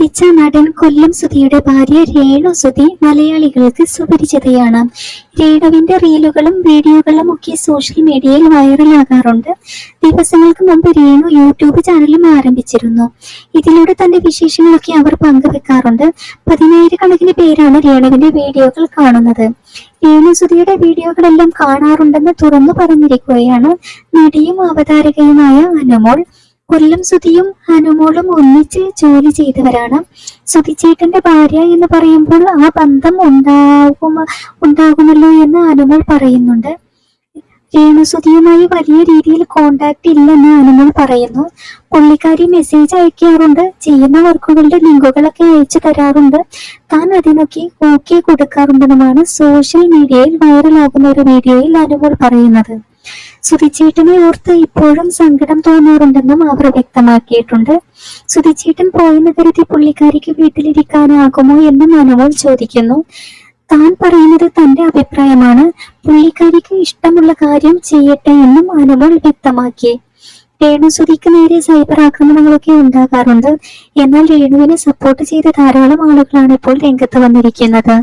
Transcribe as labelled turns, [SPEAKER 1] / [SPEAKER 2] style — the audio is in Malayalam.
[SPEAKER 1] അന്തരിച്ച നടൻ കൊല്ലം സുധിയുടെ ഭാര്യ രേണു സുധി മലയാളികൾക്ക് സുപരിചിതയാണ്. രേണുവിന്റെ റീലുകളും വീഡിയോകളും ഒക്കെ സോഷ്യൽ മീഡിയയിൽ വൈറലാകാറുണ്ട്. ദിവസങ്ങൾക്ക് മുമ്പ് രേണു യൂട്യൂബ് ചാനലും ആരംഭിച്ചിരുന്നു. ഇതിലൂടെ തന്റെ വിശേഷങ്ങളൊക്കെ അവർ പങ്കുവെക്കാറുണ്ട്. പതിനായിരക്കണക്കിന് പേരാണ് രേണുവിന്റെ വീഡിയോകൾ കാണുന്നത്. രേണു സുധിയുടെ വീഡിയോകളെല്ലാം കാണാറുണ്ടെന്ന് തുറന്നു പറഞ്ഞിരിക്കുകയാണ്. നടിയും അവതാരകയുമായ അനുമോൾ. കൊല്ലം സുധിയും ഹനുമോളും ഒന്നിച്ച് ജോലി ചെയ്തവരാണ്. സുധിച്ചേട്ടന്റെ ഭാര്യ എന്ന് പറയുമ്പോൾ ആ ബന്ധം ഉണ്ടാകും ഉണ്ടാകുമല്ലോ എന്ന് അനുമോൾ പറയുന്നുണ്ട്. രേണുസുതിയുമായി വലിയ രീതിയിൽ കോണ്ടാക്ട് ഇല്ലെന്ന് അനുമോൾ പറയുന്നു. പുള്ളിക്കാരി മെസ്സേജ് അയക്കാറുണ്ട്. ചെയ്യുന്ന വർക്കുകളുടെ ലിങ്കുകളൊക്കെ അയച്ചു തരാറുണ്ട്. താൻ അതിനൊക്കെ ഓക്കെ കൊടുക്കാറുണ്ടെന്നുമാണ് സോഷ്യൽ മീഡിയയിൽ വൈറലാകുന്ന ഒരു വീഡിയോയിൽ അനുമോൾ പറയുന്നത്. സുധിച്ചേട്ടനെ ഓർത്ത് ഇപ്പോഴും സങ്കടം തോന്നാറുണ്ടെന്നും അവർ വ്യക്തമാക്കിയിട്ടുണ്ട്. സുധിച്ചേട്ടൻ പോയെന്ന് കരുതി പുള്ളിക്കാരിക്ക് വീട്ടിലിരിക്കാനാകുമോ എന്ന് അനുമോൾ ചോദിക്കുന്നു. താൻ പറയുന്നത് തന്റെ അഭിപ്രായമാണ്. പുള്ളിക്കാരിക്ക് ഇഷ്ടമുള്ള കാര്യം ചെയ്യട്ടെ എന്നും അനുമോൾ വ്യക്തമാക്കി. രേണുസുതിക്ക് നേരെ സൈബർ ആക്രമണങ്ങളൊക്കെ ഉണ്ടാകാറുണ്ട്. എന്നാൽ രേണുവിനെ സപ്പോർട്ട് ചെയ്ത ധാരാളം ആളുകളാണ് ഇപ്പോൾ രംഗത്ത് വന്നിരിക്കുന്നത്.